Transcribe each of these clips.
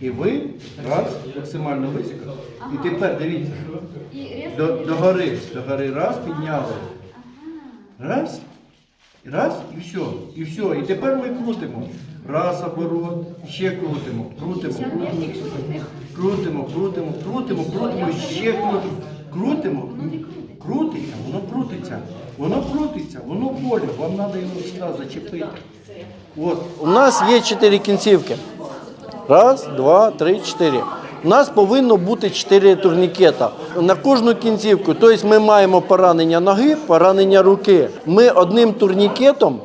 І ви раз, максимально високо. І тепер дивіться. До, до гори, до гори раз підняли. Раз. Раз і все. І все. І тепер ми крутимо. Раз оборот, ще крутимо, крутимо, крутимо, крутимо, крутимо, крутимо, крутимо, і ще крутимо. Крутимо. Крутиться, воно крутиться. Воно крутиться, воно болю. Вам треба його сюди зачепити. От. У нас є чотири кінцівки. Раз, два, три, чотири. У нас повинно бути чотири турнікета. На кожну кінцівку. Тобто ми маємо поранення ноги, поранення руки. Ми одним турнікетом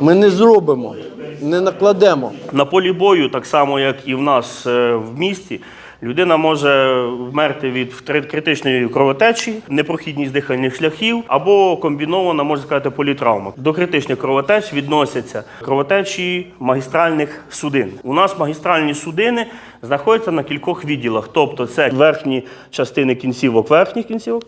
ми не зробимо, не накладемо. На полі бою, так само як і в нас е, в місті, людина може вмерти від критичної кровотечі, непрохідність дихальних шляхів або комбінована, можна сказати, політравма. До критичних кровотеч відносяться кровотечі магістральних судин. У нас магістральні судини знаходяться на кількох відділах, тобто це верхні частини кінцівок, верхніх кінцівок.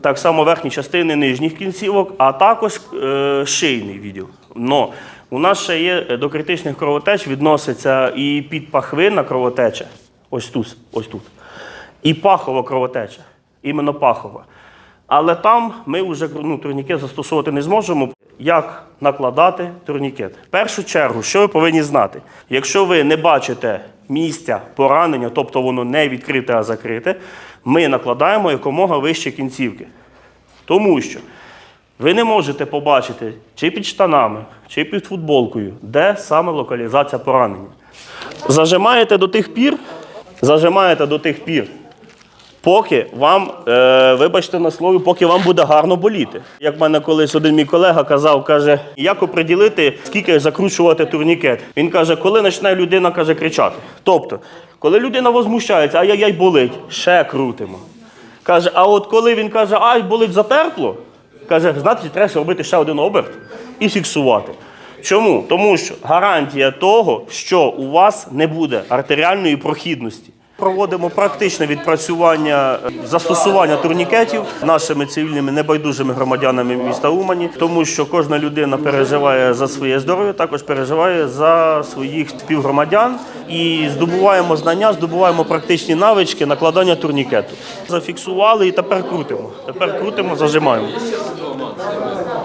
Так само верхні частини нижніх кінцівок, а також е, шийний відділ. Но у нас ще є е, до критичних кровотеч відноситься і підпахвинна кровотеча, ось тут, ось тут, і пахова кровотеча, іменно пахова. Але там ми вже ну, турнікет застосовувати не зможемо. Як накладати турнікет? В першу чергу, що ви повинні знати? Якщо ви не бачите місця поранення, тобто воно не відкрите, а закрите, ми накладаємо якомога вище кінцівки. Тому що ви не можете побачити чи під штанами, чи під футболкою, де саме локалізація поранення. Зажимаєте до тих пір, зажимаєте до тих пір, поки вам, е, вибачте на слові, поки вам буде гарно боліти. Як в мене колись один мій колега казав, каже, як оприділити, скільки закручувати турнікет. Він каже, коли почне людина каже, кричати. Тобто, коли людина возмущається, ай-яй-яй болить, ще крутимо. Каже, а от коли він каже, ай, болить затерпло, каже, значить, треба робити ще один оберт і фіксувати. Чому? Тому що гарантія того, що у вас не буде артеріальної прохідності. Проводимо практичне відпрацювання е, застосування турнікетів нашими цивільними небайдужими громадянами міста Умані, тому що кожна людина переживає за своє здоров'я, також переживає за своїх співгромадян і здобуваємо знання, здобуваємо практичні навички накладання турнікету. Зафіксували і тепер крутимо. Тепер крутимо, зажимаємо.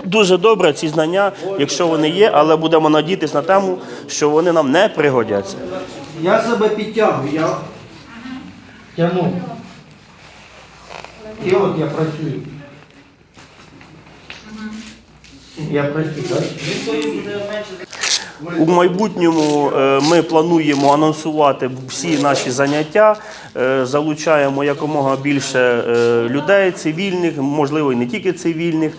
Дуже добре ці знання, якщо вони є, але будемо надіятися на тему, що вони нам не пригодяться. Я себе підтягую, я. І от я працюю. Я працюю, так? У майбутньому е, ми плануємо анонсувати всі наші заняття, е, залучаємо якомога більше е, людей, цивільних, можливо, і не тільки цивільних.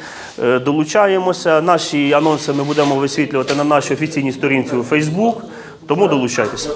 Долучаємося. Наші анонси ми будемо висвітлювати на нашій офіційній сторінці у Facebook, тому долучайтеся.